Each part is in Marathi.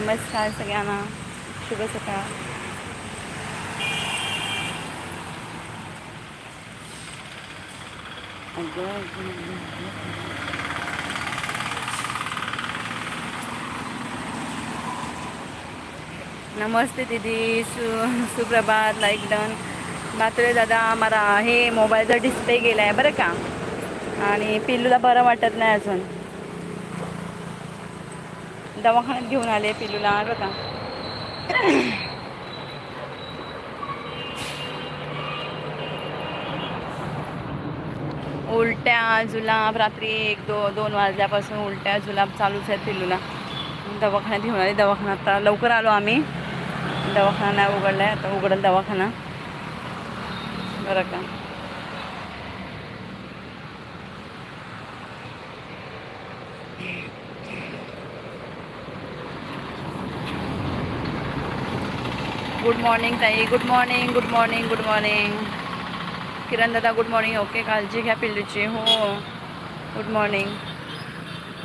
नमस्कार सगळ्यांना. शुभ सकाळ. अगं, नमस्ते दीदी सु सुप्रभात लाईक डन मात्र दादा मला हे मोबाईलचा डिस्प्ले गेला आहे बरं का? आणि पिल्लूला बरं वाटत नाही अजून. दवाखान्यात घेऊन आले पिल्लूला बघा उलट्या जुलाब रात्री एक दो दोन वाजल्यापासून उलट्या जुलाब चालूच आहेत पिल्लूला दवाखान्यात घेऊन आले दवाखाना आता लवकर आलो आम्ही. दवाखाना नाही उघडला आहे आता उघडल दवाखाना. बरं का. गुड मॉर्निंग ताई good morning good morning good morning. Kiran दादा गुड मॉर्निंग. ओके काळजी घ्या पिल्लूची. हो गुड मॉर्निंग.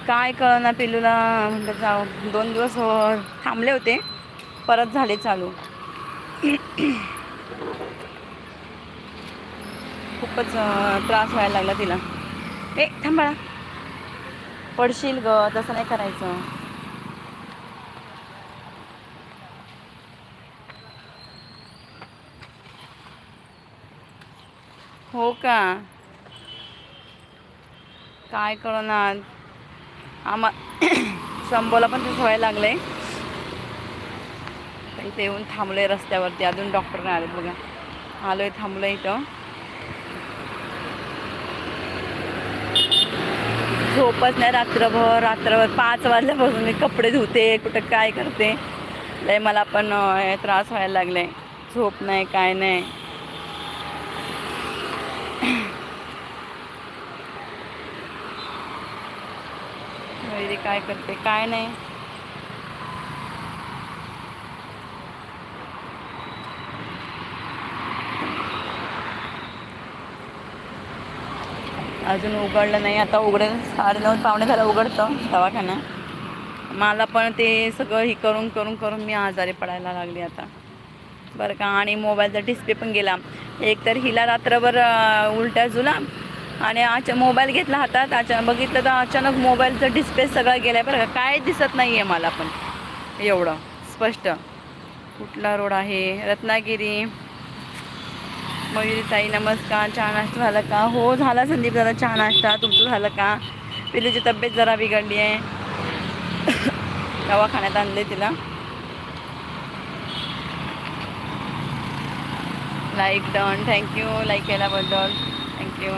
काय कळना पिल्लूला? म्हणतात जाऊ दोन दिवस हो थांबले होते. परत झाले चालू. खूपच त्रास व्हायला लागला तिला. ए थांबा पडशील ग तसं नाही करायचं. हो का? काय कळणार आम्हा संभोला पण ते व्हायला लागलं आहे इथे येऊन थांबलोय रस्त्यावरती. अजून डॉक्टर नाही आले बघा. आलोय थांबलोय इथं. झोपच नाही रात्रभर. रात्रभर पाच वाजल्यापासून मी कपडे धुते कुठं काय करते. लय मला पण त्रास व्हायला लागलाय. झोप नाही काय नाही. काय करते काय नाही. अजून उघडलं नाही आता उघडेल. साडेनऊ पावणे झाला उघडतं दवाखाना मला पण ते सगळं हे करून करून करून मी आजारी पडायला लागली आता. बरं का आणि मोबाईलचा डिस्प्ले पण गेला. एक तर हिला रात्रभर उलट्या जुला आणि अचा मोबाईल घेतला हातात अचानक बघितलं तर अचानक मोबाईलचा डिस्प्ले सगळा गेला आहे बरं का. काय दिसत नाही आहे मला पण. एवढं स्पष्ट. कुठला रोड आहे? रत्नागिरी. मयुरी ताई नमस्कार. चहा नाश्ता झाला का? हो झाला संदीप दादा चहा नाश्ता. तुमचं झालं का? पिलूची तब्येत जरा बिघडली आहे दवाखान्यात आणले तिला. Like done thank you like केल्याबद्दल थँक्यू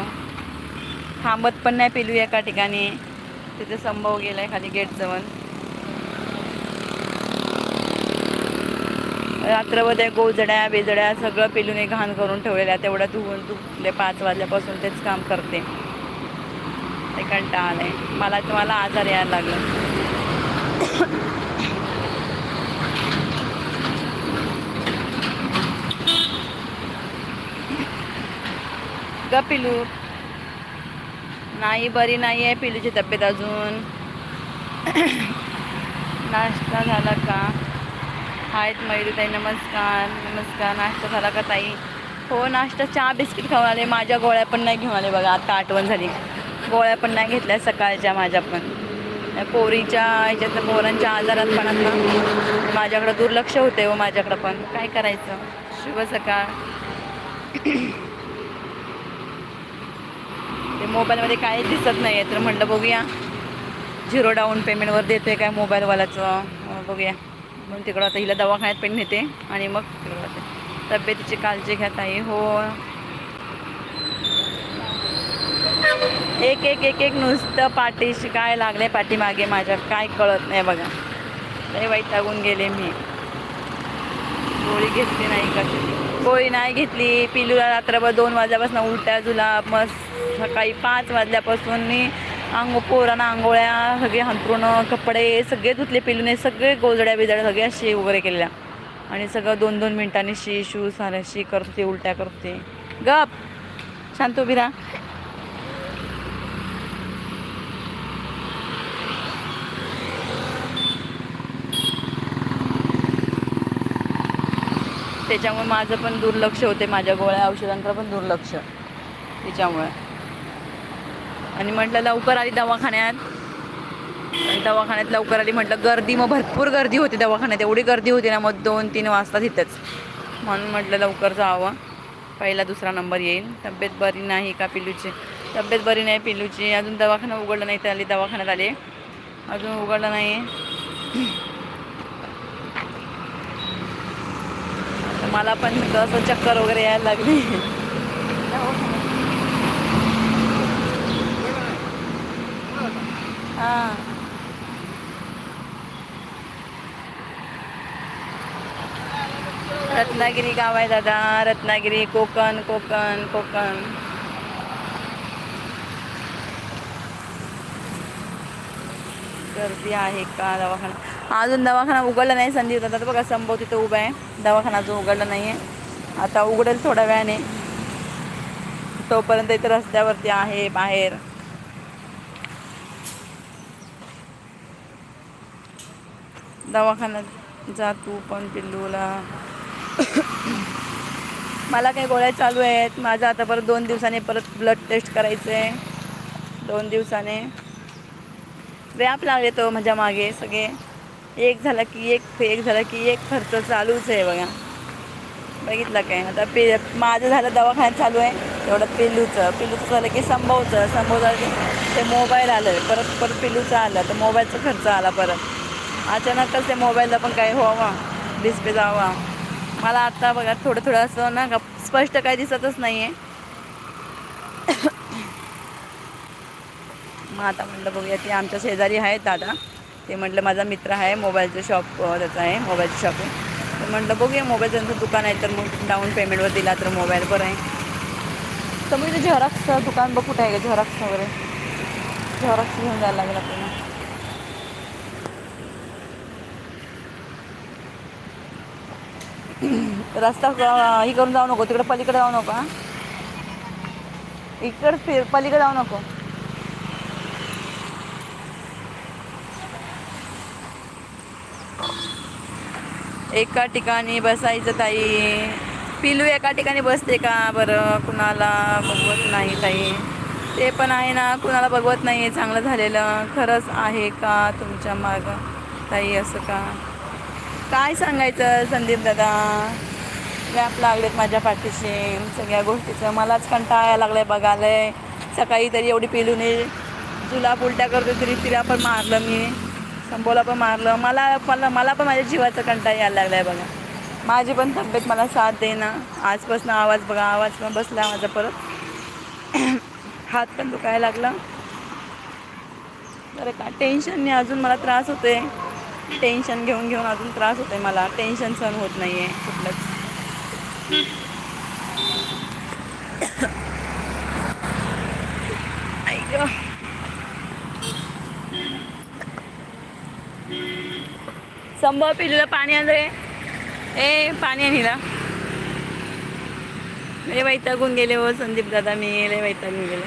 थांबत पण नाही पिलू एका ठिकाणी. तिथे संभव गेला आहे खाली गेटजवळ रात्रभर गोजड्या बेजड्या सगळं पेलूने घाण करून ठेवलेल्या. तेवढ्या धुवून धुतले. पाच वाजल्यापासून तेच काम करते. ते कंटाळ आहे मला तुम्हाला आजार यायला लागला. का पिलू? नाही बरी नाही आहे पिलूची तब्येत अजून. नाश्ता झाला का? आहेत मयुरीताई नमस्कार. नमस्कार नाश्ता झाला का ताई? हो नाश्ता चहा बिस्किट खाऊन आले. माझ्या गोळ्या पण नाही घेऊन आले बघा आता आठवण झाली. गोळ्या पण नाही घेतल्या सकाळच्या माझ्या पण. पोरीच्या ह्याच्यात पोरांच्या आजारात पण आता माझ्याकडं दुर्लक्ष होते हो माझ्याकडं पण. काय करायचं? शुभ सकाळ. ते मोबाईलमध्ये काही दिसत नाही आहे तर म्हटलं बघूया. झिरो डाऊन पेमेंटवर देते काय मोबाईलवाल्याचं? बघूया. म्हणून तिकडं आता हिला दवाखान्यात पण नेते आणि मग तिकडं जाते. तब्येतीची काळजी घेत ताई हो. एक एक एक एक नुसतं पाठीशी काय लागले पाठीमागे माझ्या. काय कळत नाही बघा. लय वैतागून गेले मी. गोळी घेतली नाही कशी गोळी नाही घेतली. पिलूला रात्रभर दोन वाजल्यापासून उलट्या जुलाब मग सकाळी पाच वाजल्यापासून मी अंग पोरांना आंघोळ्या सगळे हंतरून कपडे सगळे धुतले पिलूने सगळे गोजड्या बिजड्या सगळ्या शी वगैरे केलेल्या. आणि सगळं दोन दोन मिनिटांनी शी शू साऱ्या शी करते उलट्या करते गप! शांत उभी राहा. त्याच्यामुळे माझं पण दुर्लक्ष होते माझ्या गोळ्या औषधांकडे पण दुर्लक्ष त्याच्यामुळे. आणि म्हटलं लवकर आली दवाखान्यात. आणि दवाखान्यात लवकर आली म्हटलं गर्दी मग भरपूर गर्दी होती दवाखान्यात. एवढी गर्दी होती ना मग दोन तीन वाजता तिथंच. म्हणून म्हटलं लवकर जावं. पहिला दुसरा नंबर येईल. तब्येत बरी नाही का पिलूची तब्येत बरी नाही पिलूची अजून दवाखाना उघडलं नाही तर आली दवाखान्यात आले. अजून उघडलं नाही. मला पण असं चक्कर वगैरे यायला लागली. हां. रत्नागिरी गाव आहे दादा. रत्नागिरी कोकण कोकण कोकण. गर्दी आहे का दवाखाना? अजून दवाखाना उघडला नाही संधी होता तर बघा संभव तिथं उभा आहे. दवाखाना अजून उघडला नाही आहे आता उघडेल थोड्या वेळाने. तोपर्यंत इथं रस्त्यावरती आहे बाहेर. दवाखान्यात जा तू पण पिल्लूला. मला काही गोळ्या चालू आहेत. माझं आता परत दोन दिवसाने परत ब्लड टेस्ट करायचं आहे दोन दिवसाने. व्याप लागले तो माझ्या मागे सगळे. एक झाला की एक एक झाला की एक खर्च चालूच आहे बघा. बघितलं काय? आता पे माझं झालं दवाखान्यात चालू आहे. तेवढं पिल्लूचं. पिल्लूचं झालं की संभवचं. संभव झालं की ते मोबाईल आलं. परत परत पिल्लूचं आलं. तर मोबाईलचा खर्च आला परत. अचानकच ते मोबाईलला पण काही व्हावा. डिस्प्ले जावा. मला आता बघा थोडं थोडं असं ना का स्पष्ट काही दिसतच नाही आहे मग आता म्हटलं बघूया ती आमच्या शेजारी आहेत दादा. ते म्हटलं माझा मित्र आहे मोबाईलचं शॉप त्याचं आहे मोबाईलचं शॉपिंग तर म्हटलं बघूया मोबाईल त्यांचं दुकान आहे तर मग डाऊन पेमेंटवर दिला तर मोबाईल बरं आहे. तर मग झेरॉक्सचं दुकान बघ कुठं आहे का झेरॉक्स वगैरे. झेरॉक्स घेऊन जायला लागेल आपल्याला. रस्ता हे ही करून जाऊ नको तिकडे पलीकडे जाऊ नको हां. इकडे फिर पलीकडे जाऊ नको. एका ठिकाणी बसायचं ताई. पिलू एका ठिकाणी बसते का? बरं कुणाला बघवत नाही ताई. ते पण आहे ना कुणाला बघवत नाही. आहे चांगलं झालेलं. खरंच आहे का तुमच्या मागं? ताई असं का? काय सांगायचं संदीप दादा? व्याप लागलेत माझ्या पाठीशी. सगळ्या गोष्टीचं मलाच कंटाळा यायला लागलाय बघायला. सकाळी तरी एवढी पिलूने तुला उलट्या करतो तरी तिला पण मारलं मी. संभोला पण मारलं. मला मला मला पण माझ्या जीवाचा कंटाळा यायला लागला आहे बघा. माझी पण तब्येत मला साथ देना आजपासून आवाज बघा आवाज पण बसला माझा परत. हात पण दुखायला लागला. बरं का टेन्शनने अजून मला त्रास होते टेन्शन घेऊन घेऊन अजून त्रास होते मला. टेन्शन सहन होत नाही आहे कुठलंच आई गं. संभव पिलूला पाणी आणलं ए पाणी आणला लय वैतागून गेले हो संदीप दादा मी लय वैतागून गेले.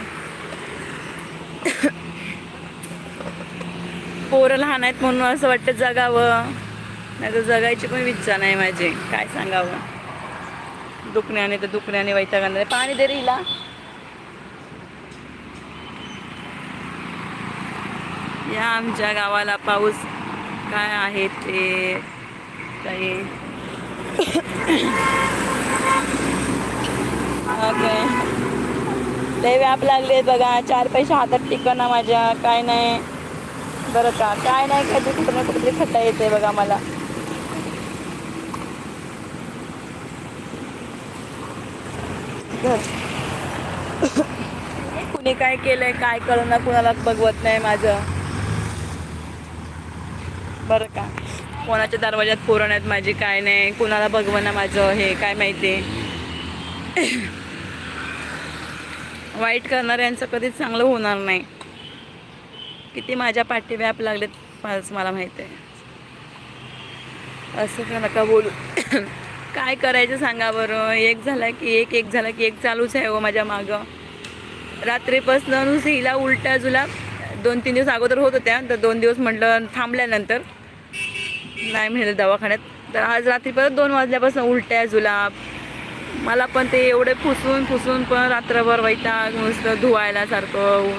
पोरं लहान आहेत म्हणून असं वाटतं जगावं. नाही तर जगायची पण इच्छा नाही माझी. काय सांगावं? दुखण्याने तर दुखण्याने वैतागाने पाणी दे रिला या आमच्या गावाला पाऊस काय आहे ते? काही ते व्याप लागले बघा. चार पैसे हातात टिकना माझ्या. काय नाही. बरं का. काय नाही कधी कुठं ना कुठली खड्डा येते बघा मला. कुणी काय केलंय काय कळना कुणाला बघवत नाही माझं. बरं का. कोणाच्या दरवाज्यात पुरण आहेत माझी काय नाही. कुणाला बघवना माझं हे काय माहिती? वाईट करणाऱ्यांचं कधीच चांगलं होणार नाही. किती माझ्या पाठी व्याप लागलेत फारच मला माहिती आहे. असं का नका बोलू. काय करायचं सांगा बरं? एक झाला की एक एक झाला की एक चालूच आहे हो माझ्या मागं. रात्रीपासून हिला उलट्या जुला दोन तीन दिवस अगोदर होत होत्या तर दोन दिवस म्हटलं थांबल्यानंतर नाही म्हणलं दवाखान्यात. तर आज रात्री परत दोन वाजल्यापासून उलट्या जुलाब. मला पण ते एवढे फुसून फुसून पण रात्रभर वैताग नुसतं धुवायला सारखं.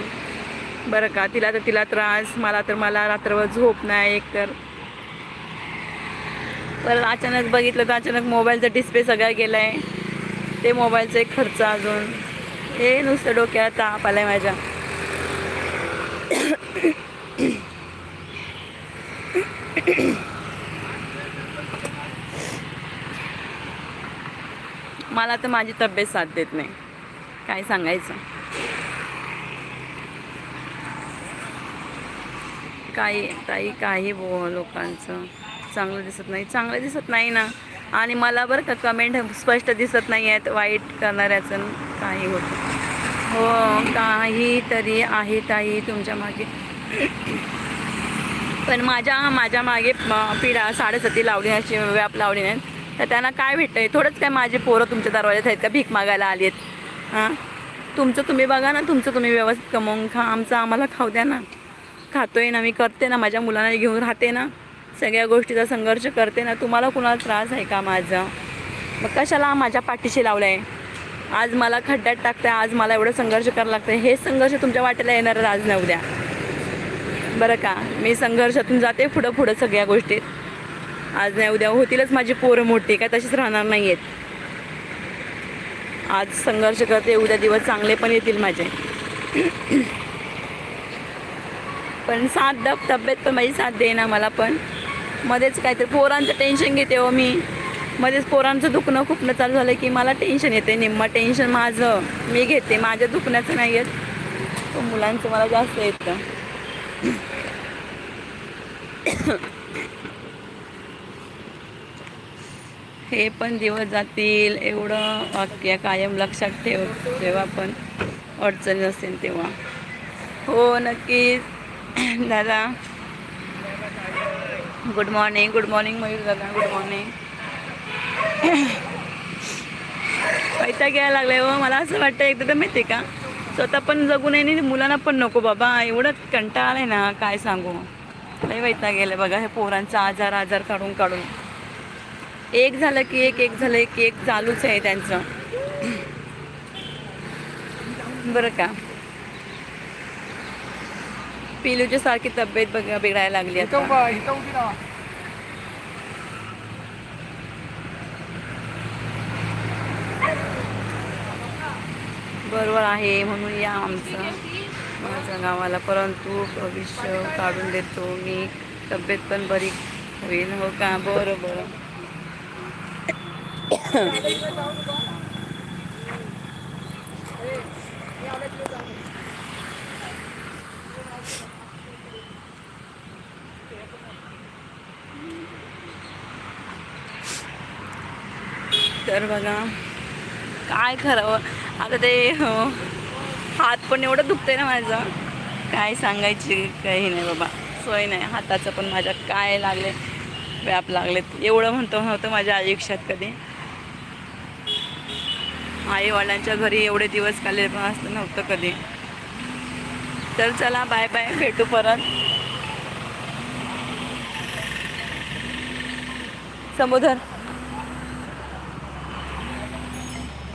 बरं का तिला तर तिला त्रास मला तर मला रात्रभर झोप नाही एक तर. परत अचानक बघितलं तर अचानक मोबाईलचा डिस्प्ले सगळा गेला आहे ते मोबाईलचा एक खर्च अजून. हे नुसतं डोक्याला ताप आला आहे माझ्या. मला तर माझी तब्येत साथ देत नाही. काय सांगायचं? काही ताई काही बो लोकांचं. चांगलं दिसत नाही. चांगलं दिसत नाही ना. आणि मला बरं का कमेंट स्पष्ट दिसत नाही आहेत वाईट करणाऱ्याचं काही होतं हो काहीतरी आहे ताई तुमच्या मागे. पण माझ्या माझ्या मागे पिढा साडेसती लावली अशी व्याप लावली नाहीत तर त्यांना काय भेटतंय? थोडंच काय माझे पोरं तुमच्या दरवाज्यात आहेत का? भीक मागायला आली आहेत. हां? तुमचं तुम्ही बघा ना तुमचं तुम्ही व्यवस्थित कमवून खा. आमचं आम्हाला खाऊ द्या ना. खातोय ना मी करते ना. माझ्या मुलांना घेऊन राहते ना. सगळ्या गोष्टीचा संघर्ष करते ना. तुम्हाला कुणाला त्रास आहे का माझा? मग कशाला माझ्या पाठीशी लावलं आहे आज मला खड्ड्यात टाकताय. आज मला एवढं संघर्ष करायला लागतं हे संघर्ष तुमच्या वाटेला येणार आज नाही उद्या बरं का? मी संघर्षातून जाते पुढं पुढं सगळ्या गोष्टीत. आज नाही उद्या होतीलच माझी पोरं मोठी काय तशीच राहणार नाही आहेत आज संघर्ष करते उद्या दिवस चांगले पण येतील माझे. पण साथ दब तब्येत पण माझी साथ देईना मला पण. मध्येच काहीतरी पोरांचं टेन्शन घेते हो मी. मध्येच पोरांचं दुखणं खुपणं चालू झालं की मला टेन्शन येते निम्मा टेन्शन माझं. मी घेते माझ्या दुखण्याचं नाही येत मुलांचं मला जास्त येतं. हे पण दिवस जातील एवढं वाक्य कायम लक्षात ठेव जेव्हा पण अडचणी असेल तेव्हा. हो नक्कीच. दादा. Good morning good morning Mayur दादा गुड मॉर्निंग पैसा घ्यायला लागलाय हो मला असं वाटतं एकदा माहिती आहे का? स्वतः पण जगू नये मुलांना पण नको बाबा एवढं कंटाळ आहे ना काय सांगू. लय वैता गेलं बघा हे पोरांचा आजार आजार काढून काढून. एक झालं की एक एक झालं की एक चालूच आहे त्यांचं. बरं का. पिलूच्या सारखी तब्येत बघ बिघडायला लागली आता. बरोबर आहे म्हणून या आमचं. माझ्या गावाला परंतु भविष्य काढून देतो मी. तब्येत पण बरी होईल हो का? बरं बरं. तर बघा काय करावं? आता ते हो, हात पण एवढं दुखतंय ना माझं. काय सांगायची काही नाही बाबा. सोय नाही. हाताचं पण माझ्या काय लागले व्याप लागलेत. एवढं म्हणतो नव्हतं माझ्या आयुष्यात कधी. आईवडिलांच्या घरी एवढे दिवस काले पण असं नव्हतं कधी. तर चला बाय बाय भेटू परत. समुदर